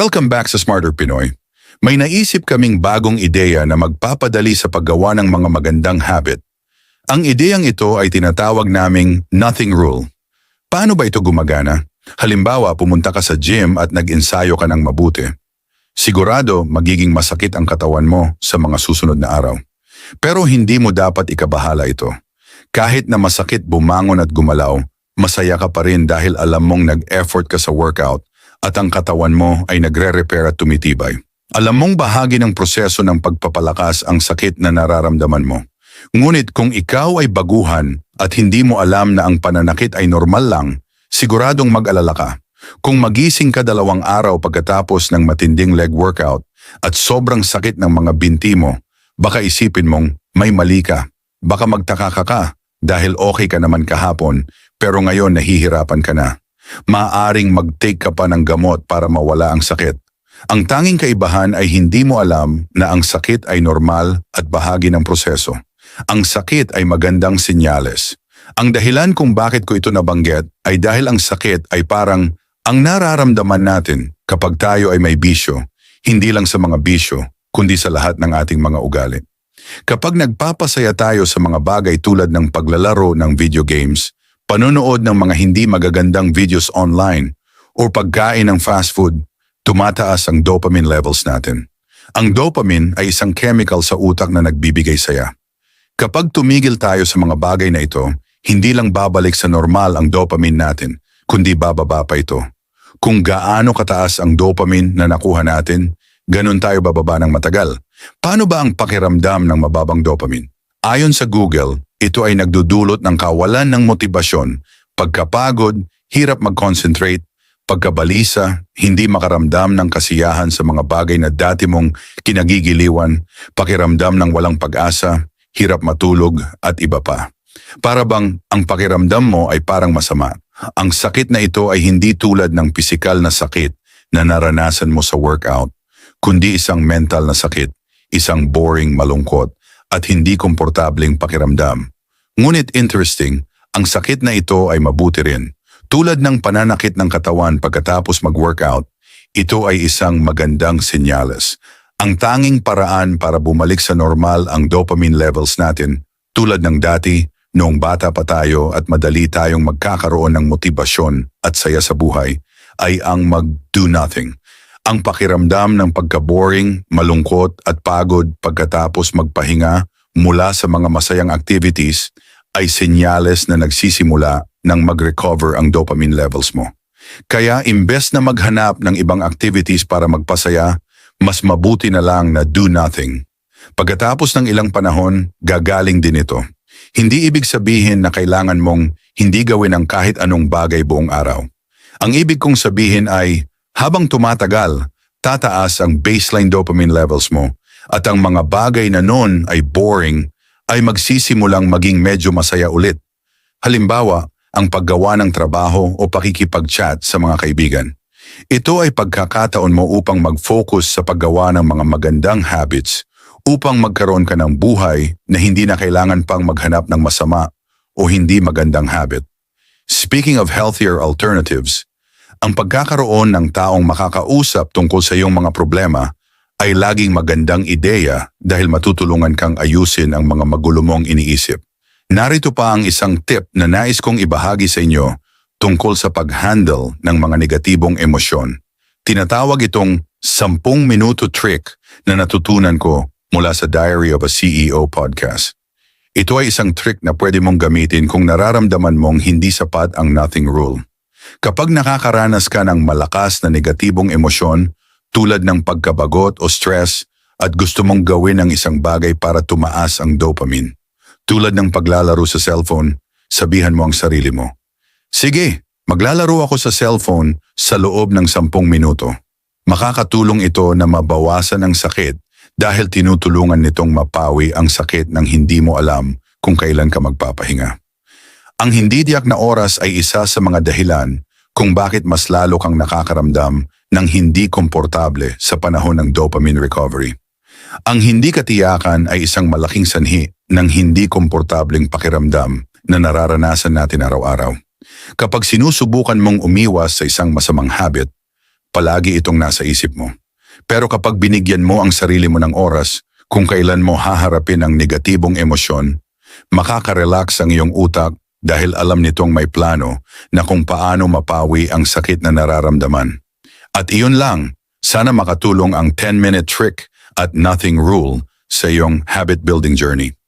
Welcome back sa Smarter Pinoy. May naisip kaming bagong ideya na magpapadali sa paggawa ng mga magandang habit. Ang ideyang ito ay tinatawag naming nothing rule. Paano ba ito gumagana? Halimbawa, pumunta ka sa gym at nag-ensayo ka ng mabuti. Sigurado magiging masakit ang katawan mo sa mga susunod na araw. Pero hindi mo dapat ikabahala ito. Kahit na masakit bumangon at gumalaw, masaya ka pa rin dahil alam mong nag-effort ka sa workout at ang katawan mo ay nagre-repair at tumitibay. Alam mong bahagi ng proseso ng pagpapalakas ang sakit na nararamdaman mo. Ngunit kung ikaw ay baguhan at hindi mo alam na ang pananakit ay normal lang, siguradong mag-alala ka. Kung magising ka dalawang araw pagkatapos ng matinding leg workout at sobrang sakit ng mga binti mo, baka isipin mong may mali ka. Baka magtaka ka ka dahil okay ka naman kahapon pero ngayon nahihirapan ka na. Maaring mag-take ka pa ng gamot para mawala ang sakit. Ang tanging kaibahan ay hindi mo alam na ang sakit ay normal at bahagi ng proseso. Ang sakit ay magandang sinyales. Ang dahilan kung bakit ko ito nabanggit ay dahil ang sakit ay parang ang nararamdaman natin kapag tayo ay may bisyo, hindi lang sa mga bisyo, kundi sa lahat ng ating mga ugali. Kapag nagpapasaya tayo sa mga bagay tulad ng paglalaro ng video games, panonood ng mga hindi magagandang videos online, o pagkain ng fast food, tumataas ang dopamine levels natin. Ang dopamine ay isang chemical sa utak na nagbibigay saya. Kapag tumigil tayo sa mga bagay na ito, hindi lang babalik sa normal ang dopamine natin, kundi bababa pa ito. Kung gaano kataas ang dopamine na nakuha natin, ganun tayo bababa ng matagal. Paano ba ang pakiramdam ng mababang dopamine? Ayon sa Google, ito ay nagdudulot ng kawalan ng motibasyon, pagkapagod, hirap mag-concentrate, pagkabalisa, hindi makaramdam ng kasiyahan sa mga bagay na dati mong kinagigiliwan, pakiramdam ng walang pag-asa, hirap matulog at iba pa. Para bang ang pakiramdam mo ay parang masama. Ang sakit na ito ay hindi tulad ng pisikal na sakit na naranasan mo sa workout, kundi isang mental na sakit, isang boring malungkot at hindi komportableng pakiramdam. Ngunit interesting, ang sakit na ito ay mabuti rin. Tulad ng pananakit ng katawan pagkatapos mag-workout, ito ay isang magandang senyales. Ang tanging paraan para bumalik sa normal ang dopamine levels natin, tulad ng dati, noong bata pa tayo at madali tayong magkakaroon ng motibasyon at saya sa buhay, ay ang mag-do nothing. Ang pakiramdam ng pagka-boring, malungkot at pagod pagkatapos magpahinga mula sa mga masayang activities ay senyales na nagsisimula ng mag-recover ang dopamine levels mo. Kaya imbes na maghanap ng ibang activities para magpasaya, mas mabuti na lang na do nothing. Pagkatapos ng ilang panahon, gagaling din ito. Hindi ibig sabihin na kailangan mong hindi gawin ang kahit anong bagay buong araw. Ang ibig kong sabihin ay, habang tumatagal, tataas ang baseline dopamine levels mo at ang mga bagay na noon ay boring ay magsisimulang maging medyo masaya ulit. Halimbawa, ang paggawa ng trabaho o pakikipag-chat sa mga kaibigan. Ito ay pagkakataon mo upang mag-focus sa paggawa ng mga magandang habits upang magkaroon ka ng buhay na hindi na kailangan pang maghanap ng masama o hindi magandang habit. Speaking of healthier alternatives, ang pagkakaroon ng taong makakausap tungkol sa iyong mga problema ay laging magandang ideya dahil matutulungan kang ayusin ang mga magulo iniisip. Narito pa ang isang tip na nais kong ibahagi sa inyo tungkol sa pag-handle ng mga negatibong emosyon. Tinatawag itong 10 minuto trick na natutunan ko mula sa Diary of a CEO podcast. Ito ay isang trick na pwede mong gamitin kung nararamdaman mong hindi sapat ang nothing rule. Kapag nakakaranas ka ng malakas na negatibong emosyon tulad ng pagkabagot o stress at gusto mong gawin ang isang bagay para tumaas ang dopamine, tulad ng paglalaro sa cellphone, sabihan mo ang sarili mo, Sige, maglalaro ako sa cellphone sa loob ng 10 minuto. Makakatulong ito na mabawasan ang sakit dahil tinutulungan nitong mapawi ang sakit ng hindi mo alam kung kailan ka magpapahinga. Ang hindi tiyak na oras ay isa sa mga dahilan kung bakit mas lalo kang nakakaramdam ng hindi komportable sa panahon ng dopamine recovery. Ang hindi katiyakan ay isang malaking sanhi ng hindi komportableng pakiramdam na nararanasan natin araw-araw. Kapag sinusubukan mong umiwas sa isang masamang habit, palagi itong nasa isip mo. Pero kapag binigyan mo ang sarili mo ng oras kung kailan mo haharapin ang negatibong emosyon, makakarelax ang iyong utak dahil alam nitong may plano na kung paano mapawi ang sakit na nararamdaman. At iyon lang, sana makatulong ang 10-minute trick at nothing rule sa iyong habit-building journey.